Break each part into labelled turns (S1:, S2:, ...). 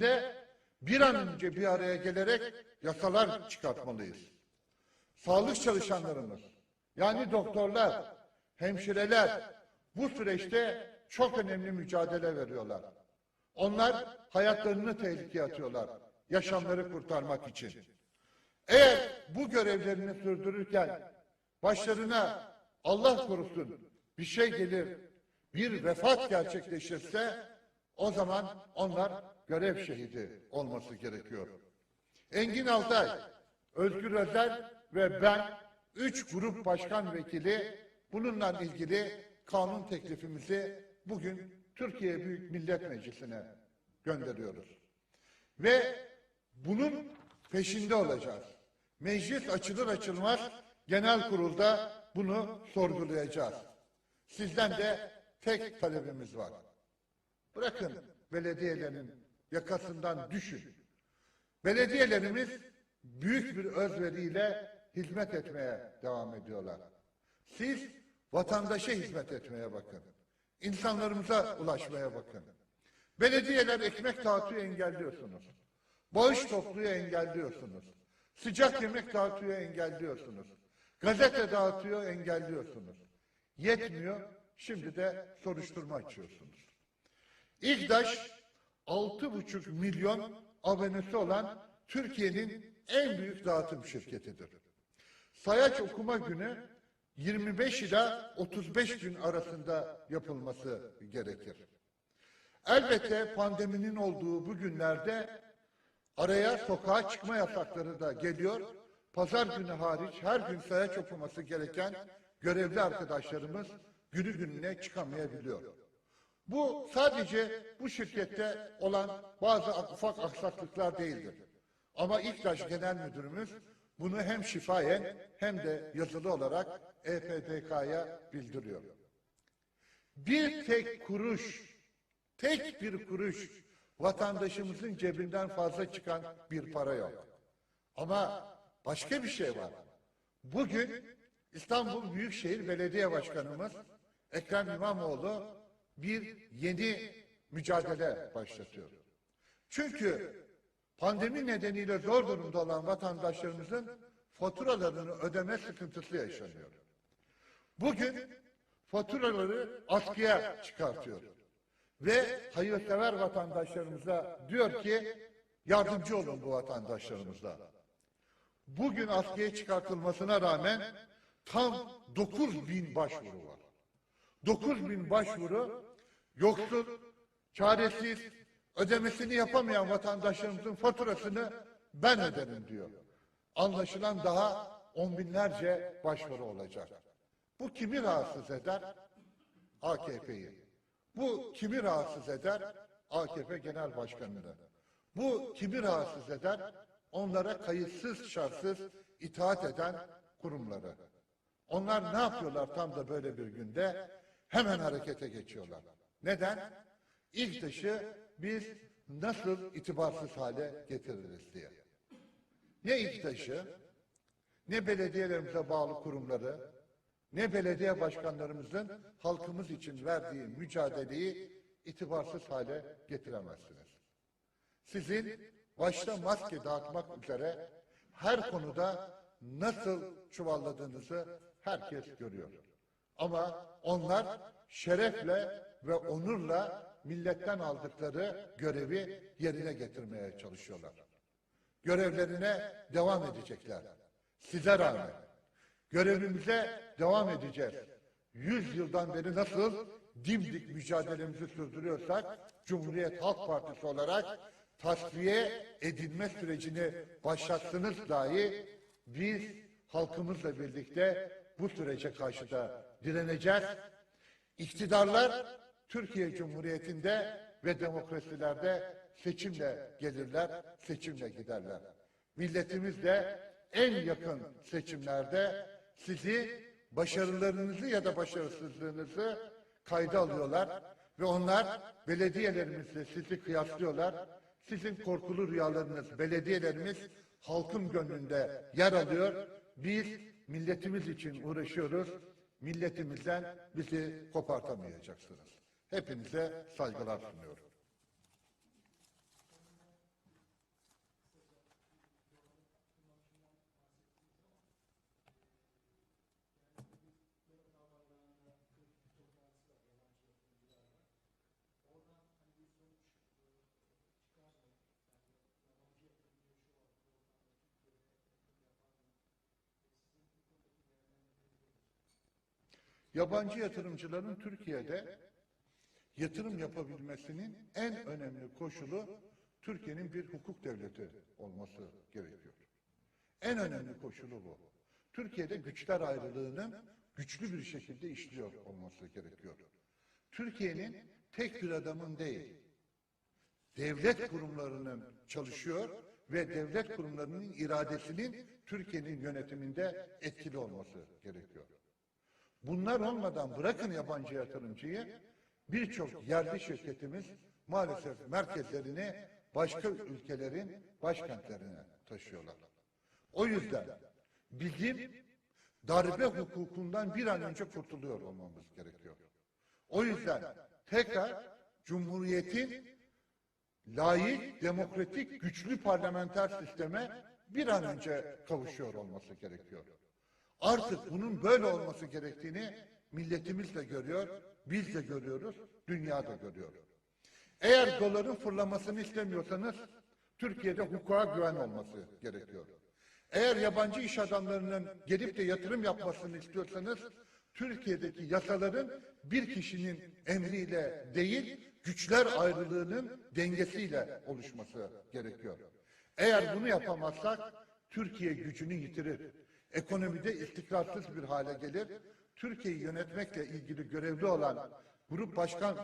S1: de bir an önce bir araya gelerek yasalar çıkartmalıyız. Sağlık çalışanlarımız, yani doktorlar, hemşireler bu süreçte çok önemli mücadele veriyorlar. Onlar hayatlarını tehlikeye atıyorlar, yaşamları kurtarmak için. Eğer bu görevlerini sürdürürken başlarına Allah korusun bir şey gelir, bir vefat gerçekleşirse o zaman onlar görev şehidi olması gerekiyor. Engin Altay, Özgür Özel ve ben üç grup başkan vekili bununla ilgili kanun teklifimizi bugün Türkiye Büyük Millet Meclisi'ne gönderiyoruz. Ve bunun peşinde olacağız. Meclis açılır açılmaz genel kurulda bunu sorgulayacağız. Sizden de tek talebimiz var. Bırakın belediyelerin yakasından düşün. Belediyelerimiz büyük bir özveriyle hizmet etmeye devam ediyorlar. Siz vatandaşa hizmet etmeye bakın. İnsanlarımıza ulaşmaya bakın. Belediyeler ekmek dağıtıyor engelliyorsunuz. Bağış topluyor engelliyorsunuz. Sıcak yemek dağıtıyor engelliyorsunuz. Gazete dağıtıyor engelliyorsunuz. Yetmiyor şimdi de soruşturma açıyorsunuz. İGDAŞ 6,5 milyon abonesi olan Türkiye'nin en büyük dağıtım şirketidir. Sayaç okuma günü 25 ila 35 gün arasında yapılması gerekir. Elbette pandeminin olduğu bu günlerde araya sokağa çıkma yasakları da geliyor. Pazar günü hariç her gün sayaç okuması gereken görevli arkadaşlarımız günü gününe çıkamayabiliyor. Bu sadece bu şirkette olan bazı ufak aksaklıklar değildir. Ama İKTAŞ Genel Müdürümüz bunu hem şifayen hem de yazılı olarak EPDK'ya bildiriyor. Bir tek kuruş, tek bir kuruş vatandaşımızın cebinden fazla çıkan bir para yok. Ama başka bir şey var. Bugün İstanbul Büyükşehir Belediye Başkanımız Ekrem İmamoğlu bir yeni mücadele başlatıyor. Çünkü pandemi nedeniyle zor durumda olan vatandaşlarımızın faturalarını ödeme sıkıntısı yaşanıyor. Bugün faturaları askıya çıkartıyor. Ve hayırsever vatandaşlarımıza diyor ki yardımcı olun bu vatandaşlarımıza. Bugün askıya çıkartılmasına rağmen tam 9 bin başvuru var. 9 bin başvuru yoksul, çaresiz, ödemesini yapamayan vatandaşlarımızın faturasını ben öderim diyor. Anlaşılan daha on binlerce başvuru olacak. Bu kimi rahatsız eder? AKP'yi. Bu kimi rahatsız eder? AKP Genel Başkanı'nı. Bu kimi rahatsız eder? Onlara kayıtsız şartsız itaat eden kurumları. Onlar ne yapıyorlar tam da böyle bir günde? Hemen harekete geçiyorlar. Neden? İlk dışı biz nasıl itibarsız hale getiririz diye. Ne ilk taşı, ne belediyelerimize bağlı kurumları, ne belediye başkanlarımızın halkımız için verdiği mücadeleyi itibarsız hale getiremezsiniz. Sizin başta maske dağıtmak üzere her konuda nasıl çuvalladığınızı herkes görüyor. Ama onlar şerefle ve onurla milletten aldıkları görevi yerine getirmeye çalışıyorlar. Görevlerine devam edecekler. Size rağmen. Görevimize devam edeceğiz. Yüz yıldan beri nasıl dimdik mücadelemizi sürdürüyorsak Cumhuriyet Halk Partisi olarak tasfiye edilme sürecini başlattınız dahi biz halkımızla birlikte bu sürece karşı da direneceğiz. İktidarlar Türkiye Cumhuriyeti'nde ve demokrasilerde seçimle gelirler, seçimle giderler. Milletimiz de en yakın seçimlerde sizi başarılarınızı ya da başarısızlığınızı kayda alıyorlar ve onlar belediyelerimizle sizi kıyaslıyorlar. Sizin korkulu rüyalarınız belediyelerimiz halkın gönlünde yer alıyor. Biz milletimiz için uğraşıyoruz. Milletimizden bizi kopartamayacaksınız. Hepinize saygılar sunuyorum. Yabancı yatırımcıların Türkiye'de yatırım yapabilmesinin en önemli koşulu Türkiye'nin bir hukuk devleti olması gerekiyor. En önemli koşulu bu. Türkiye'de güçler ayrılığının güçlü bir şekilde işliyor olması gerekiyor. Türkiye'nin tek bir adamın değil, devlet kurumlarının çalışıyor ve devlet kurumlarının iradesinin Türkiye'nin yönetiminde etkili olması gerekiyor. Bunlar olmadan bırakın yabancı yatırımcıyı birçok yerli şirketimiz maalesef merkezlerini başka ülkelerin başkentlerine taşıyorlar. O yüzden bizim darbe hukukundan bir an önce kurtuluyor olmamız gerekiyor. O yüzden tekrar Cumhuriyet'in layık, demokratik, güçlü parlamenter sisteme bir an önce kavuşuyor olması gerekiyor. Artık bunun böyle olması gerektiğini milletimiz de görüyor, biz de görüyoruz, dünya da görüyor. Eğer doların fırlamasını istemiyorsanız Türkiye'de hukuka güven olması gerekiyor. Eğer yabancı iş adamlarının gelip de yatırım yapmasını istiyorsanız Türkiye'deki yasaların bir kişinin emriyle değil, güçler ayrılığının dengesiyle oluşması gerekiyor. Eğer bunu yapamazsak Türkiye gücünü yitirir. Ekonomide istikrarsız bir hale gelir. Türkiye'yi yönetmekle ilgili görevli olan grup başkan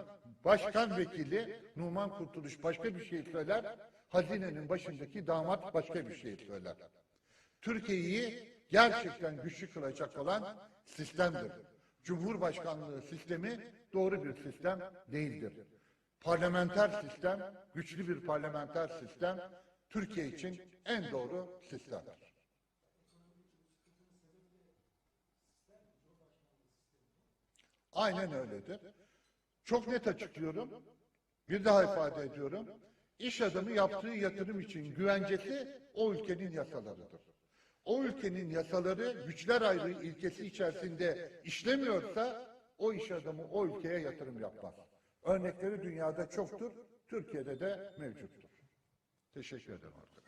S1: başkan vekili Numan Kurtuluş başka bir şey söyler. Hazinenin başındaki damat başka bir şey söyler. Türkiye'yi gerçekten güçlü kılacak olan sistemdir. Cumhurbaşkanlığı sistemi doğru bir sistem değildir. Parlamenter sistem, güçlü bir parlamenter sistem Türkiye için en doğru sistemdir. Aynen öyledir. Çok net açıklıyorum. Bir daha ifade ediyorum. İş adamı yaptığı yatırım için güvencesi o ülkenin yasalarıdır. O ülkenin yasaları güçler ayrılığı ilkesi içerisinde işlemiyorsa o iş adamı o ülkeye yatırım yapmaz. Örnekleri dünyada çoktur, Türkiye'de de mevcuttur. Teşekkür ederim arkadaşlar.